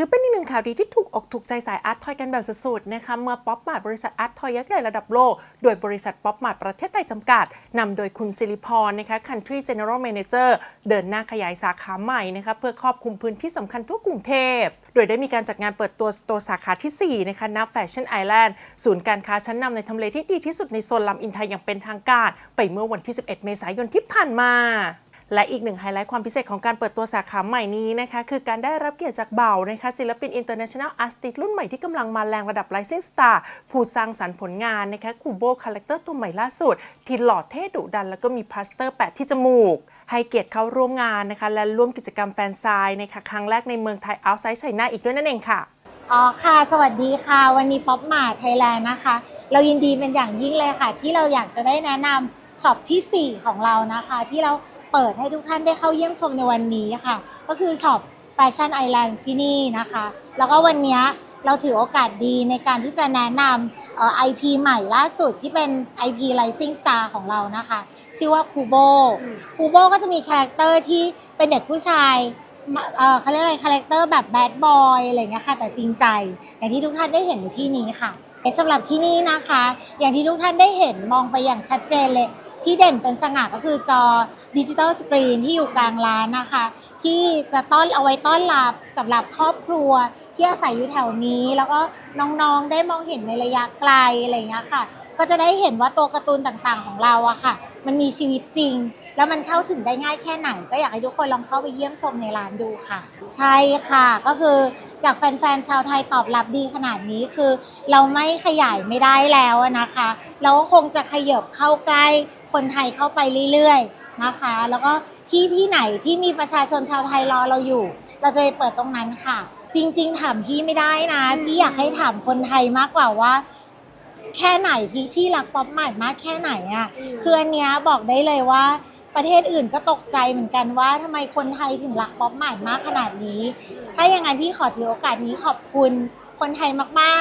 ือเป็นอีกหนึ่งข่าวดีที่ถูกอกถูกใจสายอาร์ตทอยกันแบบสุดๆนะคะเมื่อป๊อปมาร์บริษัทอาร์ตทอยยักษ์ใหญ่ระดับโลก โดยบริษัทป๊อปมาร์ประเทศไทยจำกัดนำโดยคุณสิริพรนะคะ Country General Manager เดินหน้าขยายสาขาใหม่นะคะเพื่อครอบคลุมพื้นที่สำคัญทั่วกรุงเทพโดยได้มีการจัดงานเปิดตัวตัวสาขาทีสี่4 นะคะณแฟชั่นไอแลนด์ศูนย์การค้าชั้นนำในทำเลที่ดีที่สุดในโซนลำอินไทยอย่างเป็นทางการ ไปเมื่อวันที่ 11 เมษายนที่ผ่านมา และอีกหนึ่งไฮไลท์ความพิเศษของการเปิดตัวสาขาใหม่นี้นะคะคือการได้รับเกียรติจากเบานะคะศิลปิน International Artist รุ่นใหม่ที่กำลังมาแรงระดับ Rising Star ผู้สร้างสรรค์ผลงานนะคะคูโบคาแรคเตอร์ตัวใหม่ล่าสุด ที่หล่อเท่ดุดัน แล้วก็มีพลาสเตอร์แปะที่จมูกให้เกียรติเข้าร่วมงานนะคะและร่วมกิจกรรมแฟนไซน์นะคะครั้งแรกในเมืองไทย outside China อีกด้วยนั่นเองค่ะอ๋อค่ะ สวัสดีค่ะ วันนี้ป๊อปมาไทยแลนด์นะคะ เรายินดีเป็นอย่างยิ่งเลยค่ะ ที่เราอยากจะได้แนะนำช็อปทีสี่4 ของเรานะคะ ที่เรา เปิดให้ทุกท่านได้เข้าเยี่ยมชมในวันนี้ค่ะ ก็คือช็อปแฟชั่นไอแลนด์ที่นี่นะคะ แล้วก็วันนี้เราถือโอกาสดีในการที่จะแนะนำเอ่อ IP ใหม่ล่าสุดที่เป็น IP Rising Star ของเรานะคะ ชื่อว่าคูโบคูโบก็จะมีคาแรคเตอร์ที่เป็นเด็กผู้ชายมาเอ่อเขาเรียกอะไรคาแรคเตอร์แบบแบดบอยอะไรเงี้ยค่ะ แต่จริงใจ อย่างที่ทุกท่านได้เห็นในที่นี้ค่ะ สำหรับที่นี่นะคะ อย่างที่ทุกท่านได้เห็นมองไปอย่างชัดเจนเลย ที่เด่นเป็นสง่าก็คือจอดิจิตอลสกรีนที่อยู่กลางร้านนะคะ ที่จะต้อนเอาไว้ต้อนรับสำหรับครอบครัวที่อาศัยอยู่แถวนี้ แล้วก็น้องๆได้มองเห็นในระยะไกลอะไรอย่างเงี้ยค่ะ ก็จะได้เห็นว่าตัวการ์ตูนต่างๆ ของเราอะค่ะ มันมีชีวิตจริง แล้วมันเข้าถึงได้ง่ายแค่ไหน ก็อยากให้ทุกคนลองเข้าไปเยี่ยมชมในร้านดูค่ะ ใช่ค่ะก็คือ จากแฟนๆชาวไทยตอบรับดีขนาดนี้คือ เราไม่ขยายไม่ได้แล้วอะนะคะ เราก็คงจะขยับเข้าใกล้คนไทยเข้าไปเรื่อยๆนะคะ แล้วก็ที่ที่ไหนที่มีประชาชนชาวไทยรอเราอยู่ เราจะไปเปิดตรงนั้นค่ะ จริง ๆ ถามพี่ไม่ได้นะพี่อยากให้ถามคนไทยมากกว่าว่าแค่ไหนที่ที่รักป๊อปใหม่มากแค่ไหนอะ่ะคืออันเนี้ยบอกได้เลยว่า ประเทศอื่นก็ตกใจเหมือนกันว่าทำไมคนไทยถึงรักป๊อปใหม่มากขนาดนี้ ถ้าอย่างนั้นพี่ขอถือโอกาสนี้ขอบคุณคนไทยมา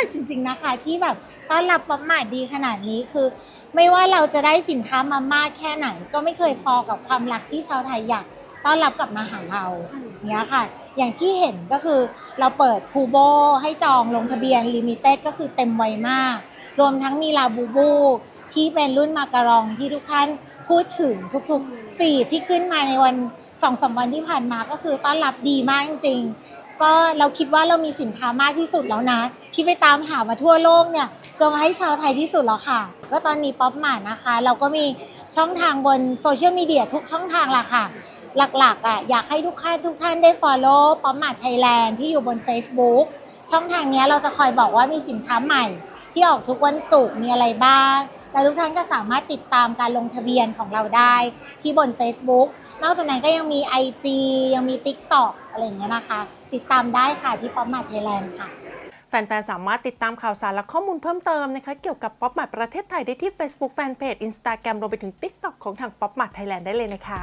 กๆ จริง ๆนะคะ ที่แบบต้อนรับป๊อปใหม่ดีขนาดนี้คือ ไม่ว่าเราจะได้สินค้ามามากแค่ไหน ก็ไม่เคยพอกับความรักที่ชาวไทยอยากต้อนรับกลับมาหาเราเนี้ยค่ะ อย่างที่เห็นก็คือเราเปิดคูโบให้จองลงทะเบียนลิมิเต็ดก็คือเต็มไวมาก รวมทั้งมีลาบูบูที่เป็นรุ่นมาการองที่ทุกท่านพูดถึงทุกๆ ฟีดที่ขึ้นมาในวัน สองสามวันที่ผ่านมาก็คือต้อนรับดีมากจริงๆ ก็เราคิดว่าเรามีสินค้ามากที่สุดแล้วนะ ที่ไปตามหามาทั่วโลกเนี่ยก็มาให้ชาวไทยที่สุดแล้วค่ะ ก็ตอนนี้ป๊อปมานะคะ เราก็มีช่องทางบนโซเชียลมีเดียทุกช่องทางละค่ะ หลักๆอะอยากให้ทุกท่านทุกท่านได้ follow ป๊อปมาไทยแลนด์ที่อยู่บน Facebook ช่องทางนี้เราจะคอยบอกว่ามีสินค้าใหม่ ที่ออกทุกวันศุกร์มีอะไรบ้างและทุกท่านก็สามารถติดตามการลงทะเบียนของเราได้ที่บน Facebook นอกจากนั้นก็ยังมี IG ยังมี TikTok อะไรอย่างเงี้ยนะคะ ติดตามได้ค่ะที่ป๊อปมาไทยแลนด์ค่ะ แฟนๆ สามารถติดตามข่าวสารและข้อมูลเพิ่มเติมนะคะ เกี่ยวกับป๊อปมาประเทศไทยได้ที่ Facebook Fanpage Instagram รวมไปถึง TikTok ของทางป๊อปมาไทยแลนด์ได้เลยนะคะ